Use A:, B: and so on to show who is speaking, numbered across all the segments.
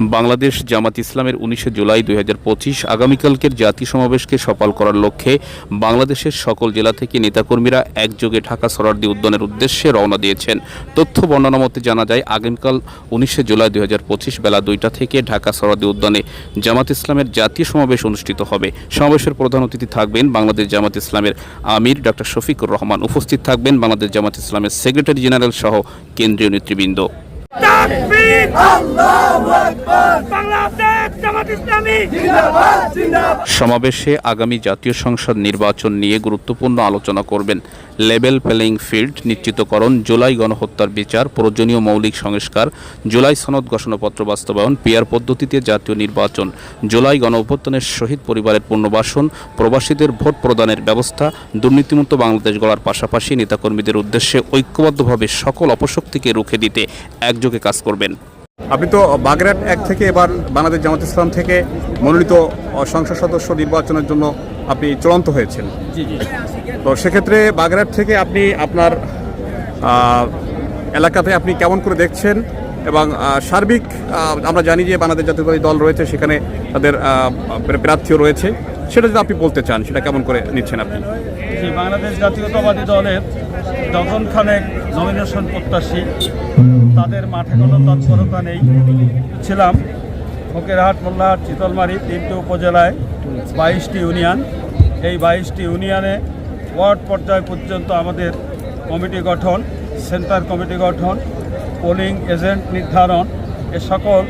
A: বাংলাদেশ জামাত ইসলামের উনিশে জুলাই দুই হাজার পঁচিশ আগামীকালকের জাতীয় সমাবেশকে সফল করার লক্ষ্যে বাংলাদেশের সকল জেলা থেকে নেতাকর্মীরা একযোগে ঢাকা সরার্দি উদ্যানের উদ্দেশ্যে রওনা দিয়েছেন। তথ্য বর্ণনা মতে জানা যায়, আগামীকাল উনিশে জুলাই দুই হাজার পঁচিশ বেলা দুইটা থেকে ঢাকা সরার্দি উদ্যানে জামাত ইসলামের জাতীয় সমাবেশ অনুষ্ঠিত হবে। সমাবেশের প্রধান অতিথি থাকবেন বাংলাদেশ জামাত ইসলামের আমির ডক্টর শফিকুর রহমান। উপস্থিত থাকবেন বাংলাদেশ জামাত ইসলামের সেক্রেটারি জেনারেল সহ কেন্দ্রীয় নেতৃবৃন্দ।
B: তাকবীর আল্লাহু আকবার বাংলাদেশ জামাত ইসলামী
A: সমাবেশে আগামী জাতীয় সংসদ নির্বাচন নিয়ে গুরুত্বপূর্ণ আলোচনা করবেন। লেভেল প্লেইং ফিল্ড নিশ্চিতকরণ, জুলাই গণহত্যার বিচার, প্রয়োজনীয় মৌলিক সংস্কার, জুলাই সনদ ঘোষণাপত্র বাস্তবায়ন পিয়ার পদ্ধতিতে জাতীয় নির্বাচন, জুলাই গণ শহীদ পরিবারের পুনর্বাসন, প্রবাসীদের ভোট প্রদানের ব্যবস্থা, দুর্নীতিমুক্ত বাংলাদেশ গড়ার পাশাপাশি নেতাকর্মীদের উদ্দেশ্যে ঐক্যবদ্ধভাবে সকল অপশক্তিকে রুখে দিতে একযোগে কাজ করবেন।
C: আপনি তো বাগেরহাট এক থেকে এবার বাংলাদেশ জামাত ইসলাম থেকে মনোনীত সংসদ সদস্য নির্বাচনের জন্য আপনি চূড়ান্ত হয়েছেন। তো সেক্ষেত্রে বাগেরহাট থেকে আপনি আপনার এলাকাতে আপনি কেমন করে দেখছেন? এবং সার্বিক আমরা জানি যে বাংলাদেশ জাতীয়তাবাদী দল রয়েছে সেখানে তাদের প্রার্থীও রয়েছে। সেটা যদি আপনি বলতে চান সেটা কেমন করে নিচ্ছেন আপনি?
D: বাংলাদেশ জাতীয়তাবাদী দলের ডজন খানেক নমিনেশন প্রত্যাশী। তাদের মাঠে কোনো তৎপরতা নেই। ছিলাম ফকিরহাট, মোল্লাহাট চিতলমারি তিনটি উপজেলায় বাইশটি ইউনিয়ন। এই বাইশটি ইউনিয়নে ওয়ার্ড পর্যায় পর্যন্ত আমাদের কমিটি গঠন, সেন্টার কমিটি গঠন, পোলিং এজেন্ট নির্ধারণ, এ সকল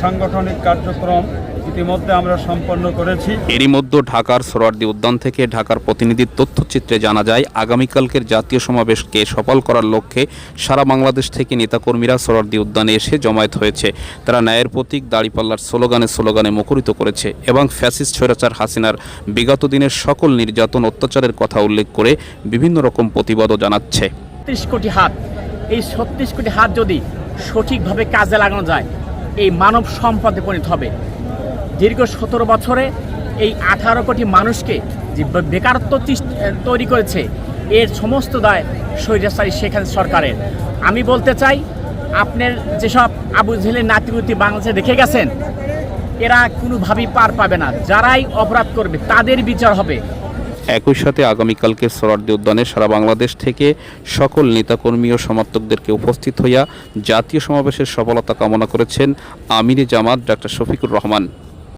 D: সাংগঠনিক কার্যক্রম ইতিমধ্যে আমরা সম্পন্ন করেছি।
A: এরই মধ্যে ঢাকার সোহরাওয়ার্দী উদ্যান থেকে ঢাকার প্রতিনিধির তথ্যচিত্রে জানা যায় আগামীকালকের জাতীয় সমাবেশকে সফল করার লক্ষ্যে সারা বাংলাদেশ থেকে নেতাকর্মীরা সোহরাওয়ার্দী উদ্যানে এসে জমায়েত হয়েছে। তারা ন্যায়ের প্রতীক দাড়িপাল্লার স্লোগানে স্লোগানে মুখরিত করেছে এবং ফ্যাসিস্ট স্বৈরাচার হাসিনার বিগত দিনের সকল নির্যাতন অত্যাচারের কথা উল্লেখ করে বিভিন্ন রকম প্রতিবাদও জানাচ্ছে।
E: ছত্রিশ কোটি হাত। এই ছত্রিশ কোটি হাত যদি সঠিকভাবে কাজে লাগানো যায় এই মানব সম্পদে পরিণত হবে। দীর্ঘ সতেরো বছরে এই আঠারো কোটি মানুষকে যে বেকারত্ব তৈরি করেছে, এর সমস্ত দায় স্বৈরাচারী হাসিনা সরকারের। আমি বলতে চাই, আপনার যেসব আবু জেলের নাতিপুতি বাংলাদেশে রেখে গেছেন, এরা কোনোভাবেই পার পাবে না। যারাই অপরাধ করবে, তাদের বিচার হবে।
A: একই সাথে আগামীকালকে সোহরাওয়ার্দী উদ্যানে সারা বাংলাদেশ থেকে সকল নেতাকর্মী ও সমর্থকদেরকে উপস্থিত হইয়া জাতীয় সমাবেশের সফলতা কামনা করেছেন আমিরে জামাত ডাক্তার শফিকুর রহমান।